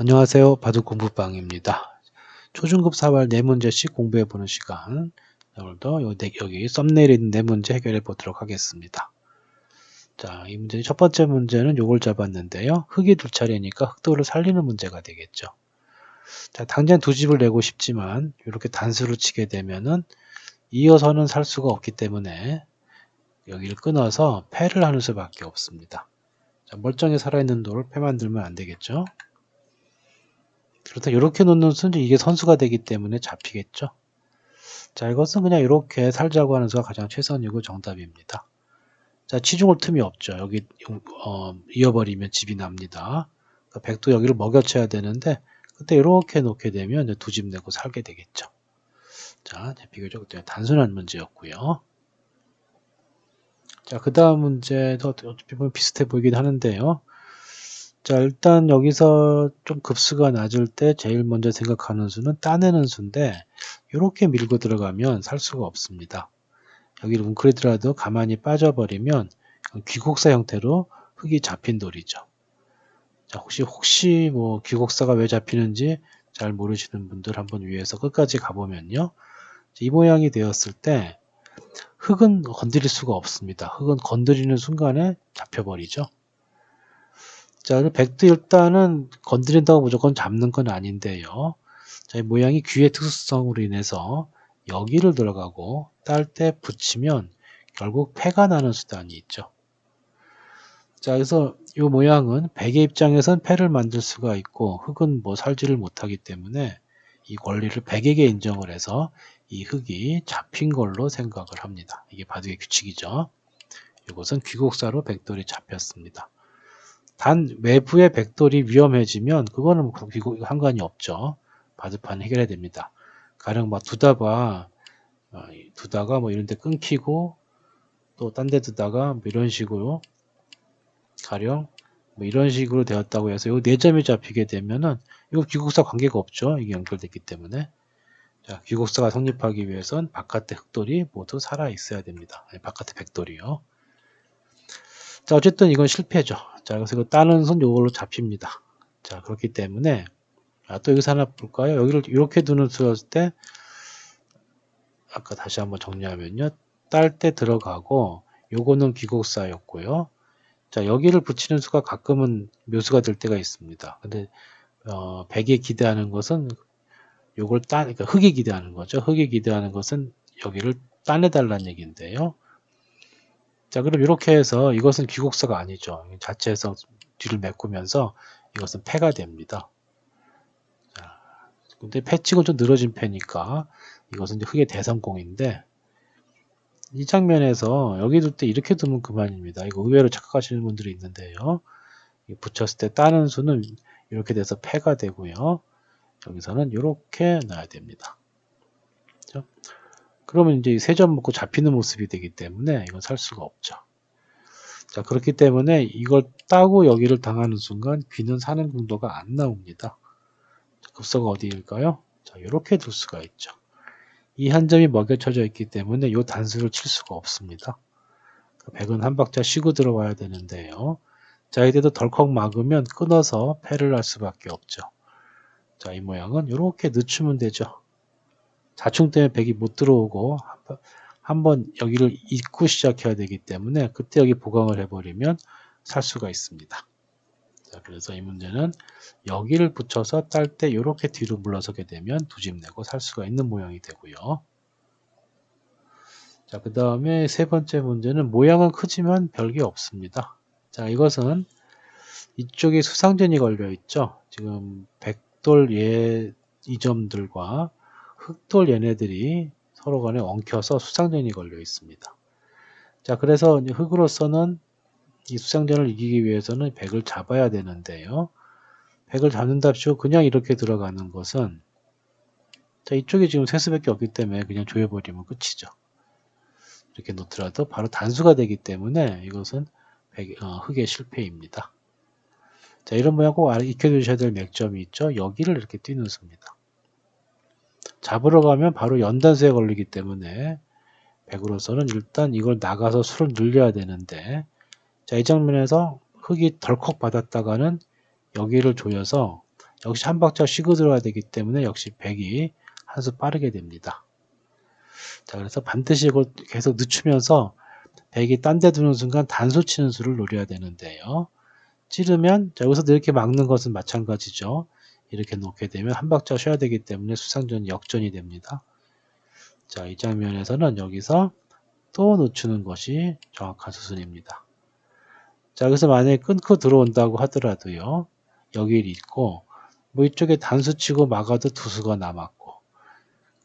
안녕하세요. 바둑 공부방입니다. 초중급 사활 네 문제씩 공부해보는 시간. 오늘도 여기, 여기 썸네일에 있는 네 문제 해결해 보도록 하겠습니다. 자, 이 문제 첫 번째 문제는 요걸 잡았는데요. 흙이 두 차례니까 흑도를 살리는 문제가 되겠죠. 자, 당장 두 집을 내고 싶지만 이렇게 단수를 치게 되면은 이어서는 살 수가 없기 때문에 여기를 끊어서 패를 하는 수밖에 없습니다. 자, 멀쩡히 살아있는 돌을 패 만들면 안 되겠죠. 그렇다 이렇게 놓는 수는 이게 선수가 되기 때문에 잡히겠죠. 자 이것은 그냥 이렇게 살자고 하는 수가 가장 최선이고 정답입니다. 자 치중할 틈이 없죠. 여기 어, 이어버리면 집이 납니다. 그러니까 백도 여기를 먹여쳐야 되는데 그때 이렇게 놓게 되면 두 집 내고 살게 되겠죠. 자 비교적 단순한 문제였고요. 자그 다음 문제도 어차피 보면 비슷해 보이긴 하는데요. 자, 일단 여기서 좀 급수가 낮을 때 제일 먼저 생각하는 수는 따내는 수인데 이렇게 밀고 들어가면 살 수가 없습니다. 여기를 웅크리더라도 가만히 빠져버리면 귀곡사 형태로 흙이 잡힌 돌이죠. 자, 혹시 혹시 뭐 귀곡사가 왜 잡히는지 잘 모르시는 분들 한번 위에서 끝까지 가보면요. 이 모양이 되었을 때 흙은 건드릴 수가 없습니다. 흙은 건드리는 순간에 잡혀버리죠. 자, 백도 일단은 건드린다고 무조건 잡는 건 아닌데요. 자, 이 모양이 귀의 특수성으로 인해서 여기를 들어가고 딸 때 붙이면 결국 패가 나는 수단이 있죠. 자, 그래서 이 모양은 백의 입장에선 패를 만들 수가 있고 흙은 뭐 살지를 못하기 때문에 이 권리를 백에게 인정을 해서 이 흙이 잡힌 걸로 생각을 합니다. 이게 바둑의 규칙이죠. 이것은 귀곡사로 백돌이 잡혔습니다. 단 외부의 백돌이 위험해지면 그거는 상관이 없죠. 바둑판 해결해야 됩니다. 가령 막 두다가 어, 두다가 뭐 이런 데 끊기고 또 딴 데 두다가 뭐 이런 식으로 가령 뭐 이런 식으로 되었다고 해서 이 네 점이 잡히게 되면은 이거 귀국사 관계가 없죠. 이게 연결됐기 때문에 자, 귀국사가 성립하기 위해선 바깥의 흑돌이 모두 살아 있어야 됩니다. 아니, 바깥의 백돌이요. 자, 어쨌든 이건 실패죠. 자, 그래서 이거 따는 손 요걸로 잡힙니다. 자, 그렇기 때문에, 아, 또 여기서 하나 볼까요? 여기를 이렇게 두는 수였을 때, 아까 다시 한번 정리하면요. 딸 때 들어가고, 요거는 귀곡사였고요. 자, 여기를 붙이는 수가 가끔은 묘수가 될 때가 있습니다. 근데, 어, 백에 기대하는 것은 요걸 따, 그러니까 흙에 기대하는 거죠. 흙에 기대하는 것은 여기를 따내달라는 얘기인데요. 자, 그럼 이렇게 해서 이것은 귀곡사가 아니죠. 자체에서 뒤를 메꾸면서 이것은 패가 됩니다. 자, 근데 패치고 좀 늘어진 패니까 이것은 이제 흑의 대성공인데 이 장면에서 여기 둘 때 이렇게 두면 그만입니다. 이거 의외로 착각하시는 분들이 있는데요. 붙였을 때 따는 수는 이렇게 돼서 패가 되고요. 여기서는 이렇게 놔야 됩니다. 그렇죠? 그러면 이제 세점 먹고 잡히는 모습이 되기 때문에 이건 살 수가 없죠. 자, 그렇기 때문에 이걸 따고 여기를 당하는 순간 귀는 사는 공도가 안 나옵니다. 급소가 어디일까요? 자, 이렇게 둘 수가 있죠. 이 한 점이 먹여쳐져 있기 때문에 이 단수를 칠 수가 없습니다. 백은 한 박자 쉬고 들어와야 되는데요. 자, 이때도 덜컥 막으면 끊어서 패를 할 수밖에 없죠. 자, 이 모양은 이렇게 늦추면 되죠. 자충 때문에 백이 못 들어오고 한번 여기를 잊고 시작해야 되기 때문에 그때 여기 보강을 해버리면 살 수가 있습니다. 자, 그래서 이 문제는 여기를 붙여서 딸 때 이렇게 뒤로 물러서게 되면 두 집 내고 살 수가 있는 모양이 되고요. 자, 그 다음에 세 번째 문제는 모양은 크지만 별게 없습니다. 자, 이것은 이쪽에 수상전이 걸려 있죠. 지금 백돌 예 이 점들과 흑돌 얘네들이 서로 간에 엉켜서 수상전이 걸려 있습니다. 자, 그래서 흑으로서는 이 수상전을 이기기 위해서는 백을 잡아야 되는데요. 백을 잡는답시고 그냥 이렇게 들어가는 것은 자, 이쪽에 지금 세수밖에 없기 때문에 그냥 조여버리면 끝이죠. 이렇게 놓더라도 바로 단수가 되기 때문에 이것은 백, 어, 흑의 실패입니다. 자, 이런 모양 꼭 익혀두셔야 될 맥점이 있죠. 여기를 이렇게 뛰는 수입니다. 잡으러 가면 바로 연단수에 걸리기 때문에 백으로서는 일단 이걸 나가서 수를 늘려야 되는데 자, 이 장면에서 흙이 덜컥 받았다가는 여기를 조여서 역시 한 박자 쉬고 들어가야 되기 때문에 역시 100이 한 수 빠르게 됩니다. 자, 그래서 반드시 이걸 계속 늦추면서 100이 딴 데 두는 순간 단수 치는 수를 노려야 되는데요. 찌르면 자, 여기서도 이렇게 막는 것은 마찬가지죠. 이렇게 놓게 되면 한 박자 쉬어야 되기 때문에 수상전이 역전이 됩니다. 자, 이 장면에서는 여기서 또 늦추는 것이 정확한 수순입니다. 자, 그래서 만약에 끊고 들어온다고 하더라도요. 여기를 있고 뭐 이쪽에 단수 치고 막아도 두 수가 남았고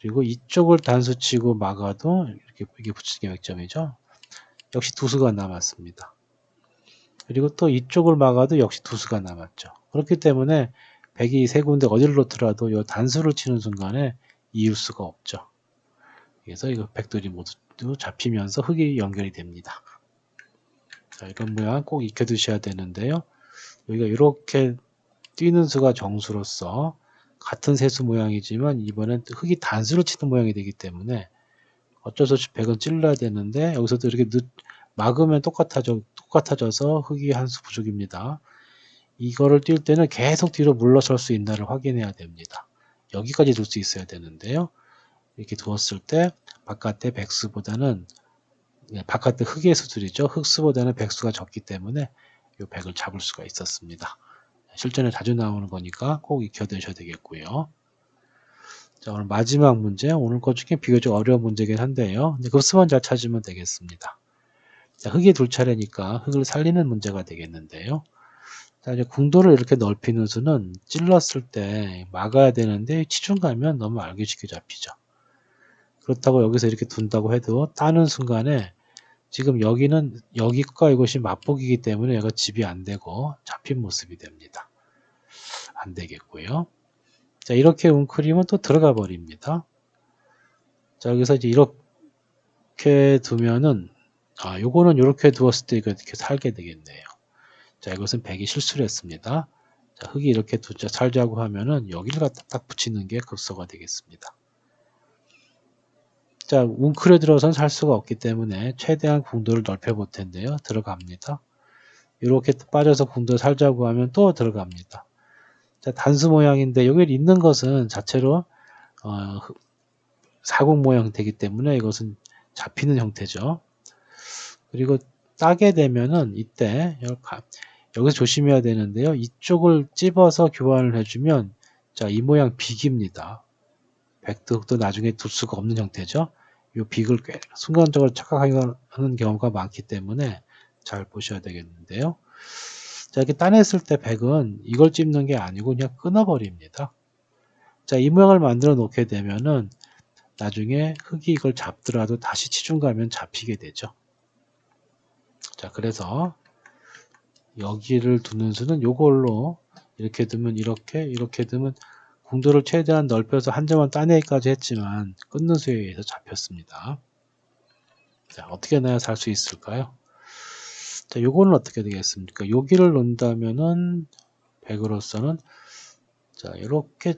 그리고 이쪽을 단수 치고 막아도 이렇게 이게 붙이는 게 맥점이죠. 역시 두 수가 남았습니다. 그리고 또 이쪽을 막아도 역시 두 수가 남았죠. 그렇기 때문에 백이 세 군데 어디를 놓더라도 이 단수를 치는 순간에 이을 수가 없죠. 그래서 이거 백돌이 모두 잡히면서 흙이 연결이 됩니다. 자, 이런 모양 꼭 익혀두셔야 되는데요. 여기가 이렇게 뛰는 수가 정수로서 같은 세수 모양이지만 이번엔 흙이 단수를 치는 모양이 되기 때문에 어쩔 수 없이 백은 찔러야 되는데 여기서도 이렇게 늦, 막으면 똑같아져, 똑같아져서 흙이 한 수 부족입니다. 이거를 뛸 때는 계속 뒤로 물러설 수 있나를 확인해야 됩니다. 여기까지 둘 수 있어야 되는데요. 이렇게 두었을 때 바깥의 백수보다는 네, 바깥의 흙의 수들이죠. 흙수보다는 백수가 적기 때문에 이 백을 잡을 수가 있었습니다. 실전에 자주 나오는 거니까 꼭 익혀두셔야 되겠고요. 자, 오늘 마지막 문제. 오늘 것 중에 비교적 어려운 문제긴 한데요. 근데 급수만 잘 찾으면 되겠습니다. 자, 흙이 둘 차례니까 흙을 살리는 문제가 되겠는데요. 자, 이제 궁도를 이렇게 넓히는 수는 찔렀을 때 막아야 되는데 치중 가면 너무 알기 쉽게 잡히죠. 그렇다고 여기서 이렇게 둔다고 해도 따는 순간에 지금 여기는 여기과 이것이 맞복이기 때문에 얘가 집이 안 되고 잡힌 모습이 됩니다. 안 되겠고요. 자 이렇게 웅크리면 또 들어가 버립니다. 자 여기서 이제 이렇게 두면은 아 요거는 이렇게 두었을 때 이렇게 살게 되겠네요. 자 이것은 백이 실수를 했습니다. 자 흙이 이렇게 두자 살자고 하면은 여기를 갖다 딱 붙이는 게 급소가 되겠습니다. 자, 웅크려 들어선 살 수가 없기 때문에 최대한 궁도를 넓혀 볼 텐데요. 들어갑니다. 이렇게 빠져서 궁도 살자고 하면 또 들어갑니다. 자, 단수 모양인데 여기 있는 것은 자체로 어, 사공 모양 되기 때문에 이것은 잡히는 형태죠. 그리고 따게 되면은 이때 여기서 조심해야 되는데요. 이쪽을 찝어서 교환을 해주면 자, 이 모양 비깁니다. 백득도 나중에 둘 수가 없는 형태죠. 이 빅을 꽤 순간적으로 착각하는 경우가 많기 때문에 잘 보셔야 되겠는데요. 자, 이렇게 따냈을 때 백은 이걸 찝는 게 아니고 그냥 끊어버립니다. 자, 이 모양을 만들어 놓게 되면은 나중에 흙이 이걸 잡더라도 다시 치중 가면 잡히게 되죠. 자, 그래서 여기를 두는 수는 이걸로 이렇게 두면 이렇게 이렇게 두면 궁도를 최대한 넓혀서 한 점만 따내기까지 했지만 끊는 수에 의해서 잡혔습니다. 자, 어떻게 나야 살 수 있을까요? 자, 요거는 어떻게 되겠습니까? 여기를 놓는다면은 100으로서는 자, 이렇게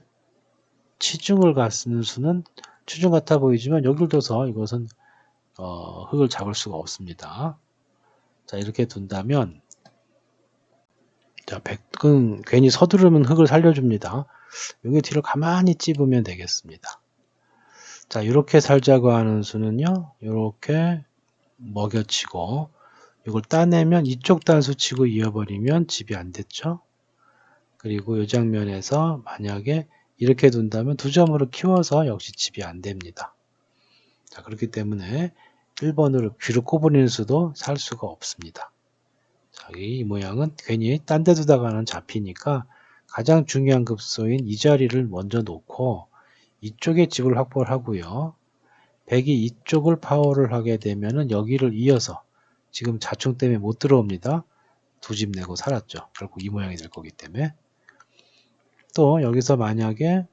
치중을 갖는 수는 추중 같아 보이지만 여기를 둬서 이것은 어, 흙을 잡을 수가 없습니다. 자, 이렇게 둔다면 자, 100은 괜히 서두르면 흙을 살려줍니다. 여기 뒤를 가만히 찝으면 되겠습니다. 자, 이렇게 살자고 하는 수는요, 이렇게 먹여치고, 이걸 따내면 이쪽 단수 치고 이어버리면 집이 안 됐죠? 그리고 이 장면에서 만약에 이렇게 둔다면 두 점으로 키워서 역시 집이 안 됩니다. 자, 그렇기 때문에 1번으로 귀를 꼽으는 수도 살 수가 없습니다. 자, 이 모양은 괜히 딴 데 두다가는 잡히니까 가장 중요한 급소인 이 자리를 먼저 놓고 이쪽에 집을 확보를 하고요. 100이 이쪽을 파워를 하게 되면은 여기를 이어서 지금 자충 때문에 못 들어옵니다. 두 집 내고 살았죠. 결국 이 모양이 될 거기 때문에 또 여기서 만약에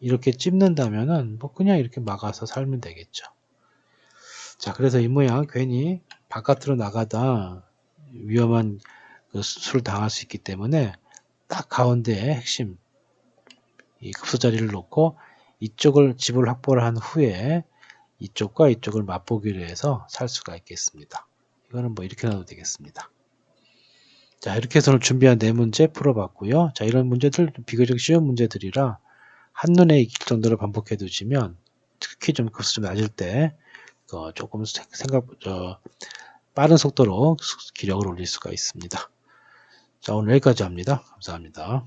이렇게 찝는다면은 뭐 그냥 이렇게 막아서 살면 되겠죠. 자 그래서 이 모양 괜히 바깥으로 나가다 위험한 그 수술을 당할 수 있기 때문에 딱 가운데에 핵심 이 급소 자리를 놓고 이쪽을 집을 확보를 한 후에 이쪽과 이쪽을 맛보기로 해서 살 수가 있겠습니다. 이거는 뭐 이렇게 놔도 되겠습니다. 자 이렇게 해서 오늘 준비한 네 문제 풀어봤고요. 자 이런 문제들 비교적 쉬운 문제들이라 한눈에 익힐 정도로 반복해 두시면 특히 좀 급수 좀 낮을 때 어, 조금 생각 저 빠른 속도로 기력을 올릴 수가 있습니다. 자 오늘 여기까지 합니다. 감사합니다.